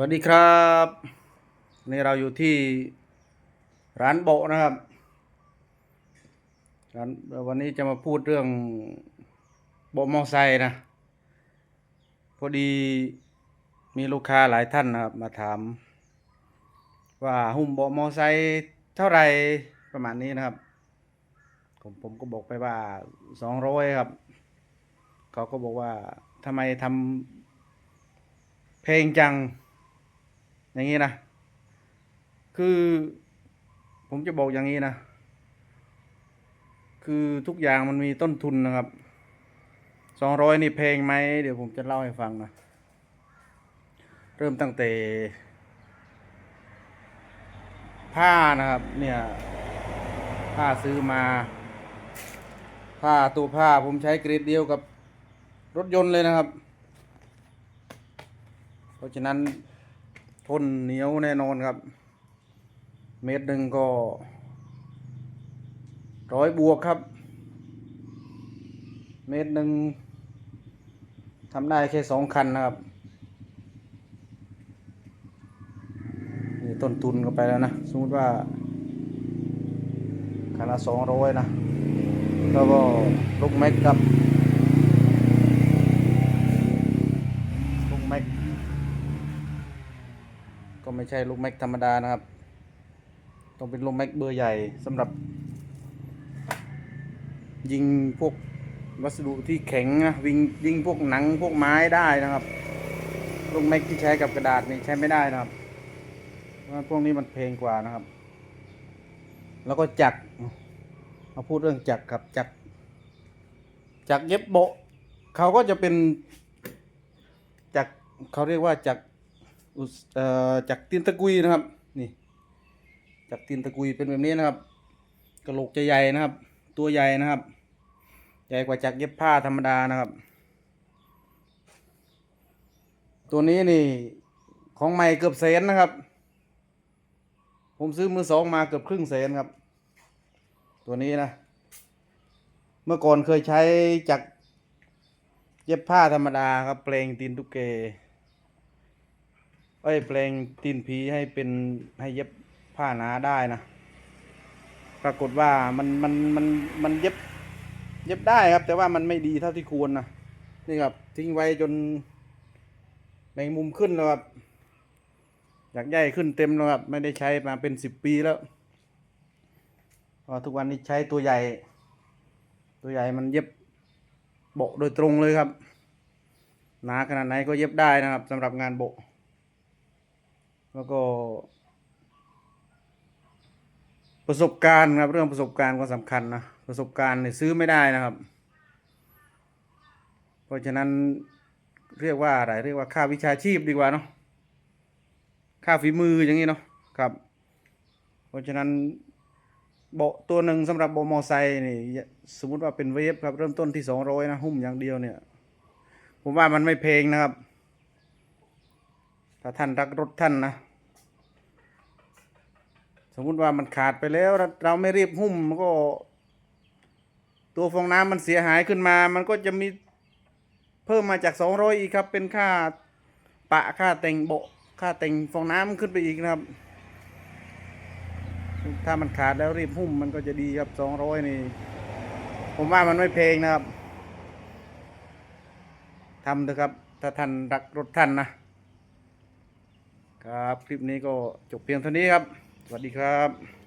วัสดีครับนี่เราอยู่ที่ร้านโบนะครับร้านวันนี้จะมาพูดเรื่องโบมอไซค์นะพอดีมีลูกค้าหลายท่านนะครับมาถาม ว่าหุ้มโบมอไซค์เท่าไหร่ประมาณนี้นะครับ ผมผมก็บอกไปว่าสองร้อยครับ เขาก็บอกว่าทำไมทำเพลงจัง อย่างนี้นะ คือ ผมจะบอกอย่างนี้นะ คือทุกอย่างมันมีต้นทุนนะครับ สองร้อยนี่เพงไหม เดี๋ยวผมจะเล่าให้ฟังนะ เริ่มตั้งแต่ ผ้านะครับ เนี่ย ผ้าซื้อมา ผ้าตัวผ้าผมใช้เกรดเดียวกับรถยนต์เลยนะครับ เพราะฉะนั้น ทนเหนียวแน่นอนครับ เมตรหนึ่งก็ร้อยบวกครับ เมตรหนึ่งทำได้แค่สองคันนะครับนี่ต้นทุนก็ไปแล้วนะ สมมติว่า คันละสองร้อยนะ แล้วก็ลูกแม็กกับลูกแม็ก ก็ไม่ใช่ลูกแม็กธรรมดานะครับ ต้องเป็นลูกแม็กเบอร์ใหญ่สำหรับ ยิงพวกวัสดุที่แข็งนะวิงยิงพวกหนังพวกไม้ได้นะครับ ลูกแม็กที่ใช้กับกระดาษนี่ใช้ไม่ได้นะครับเพราะว่าพวกนี้มันเพลงกว่านะครับ แล้วก็จักรมาพูดเรื่องจักรกับจักรจักรเย็บโบเขาก็จะเป็นจักรเขาเรียกว่าจักร จากตีนตะกุยนะครับ นี่จากตีนตะกุยเป็นแบบนี้นะครับกระโหลกจะใหญ่นะครับ ตัวใหญ่นะครับ ใหญ่กว่าจากเย็บผ้าธรรมดานะครับ ตัวนี้นี่ของใหม่เกือบแสนนะครับ ผมซื้อมือสองมาเกือบครึ่งแสนครับ ตัวนี้นะ เมื่อก่อนเคยใช้จากเย็บผ้าธรรมดาครับเปลงตีนตุกเก อ้ยแปลงตีนผีให้เป็นให้เย็บผ้าหนาได้นะ ปรากฏว่ามันมันมันมันเย็บเย็บได้ครับ แต่ว่ามันไม่ดีเท่าที่ควรนะนี่ครับทิ้งไว้จนแมงมุมขึ้นแล้วครับอยากใหญ่ขึ้นเต็มแล้วครับไม่ได้ใช้มาเป็นสิบปีแล้วเพราะทุกวันนี้ใช้ตัวใหญ่ ตัวใหญ่มันเย็บโบโดยตรงเลยครับ หนาขนาดไหนก็เย็บได้นะครับสำหรับงานโบ แล้วก็ ประสบการณ์ครับเรื่องประสบการณ์ก็สำคัญนะประสบการณ์เนี่ยซื้อไม่ได้นะครับ เพราะฉะนั้นเรียกว่าอะไรเรียกว่าค่าวิชาชีพดีกว่าเนาะค่าฝีมืออย่างนี้เนาะครับ เพราะฉะนั้นเบาตัวหนึ่งสำหรับเบาะมอไซค์นี่สมมุติว่าเป็นเวฟครับ เริ่มต้นที่สองร้อยนะ หุ้มอย่างเดียวเนี่ย ผมว่ามันไม่เพลงนะครับ ถ้าท่านรักรถท่านนะ มมุติว่ามันขาดไปแล้ว เราไม่รีบหุ้มมันก็ ตัวฟองน้ำมันเสียหายขึ้นมา มันก็จะมีเพิ่มมาจากสองร้อยอีกครับ เป็นค่าปะค่าแต่งโบค่าแต่งฟองน้ำขึ้นไปอีกนะครับ ถ้ามันขาดแล้วรีบหุ้มมันก็จะดีครับสองร้อยนี่ ผมว่ามันไม่เพลงนะครับทำเถอะครับ ถ้าท่านรักรถท่านนะครับ คลิปนี้ก็จบเพียงเท่านี้ครับ สวัสดีครับ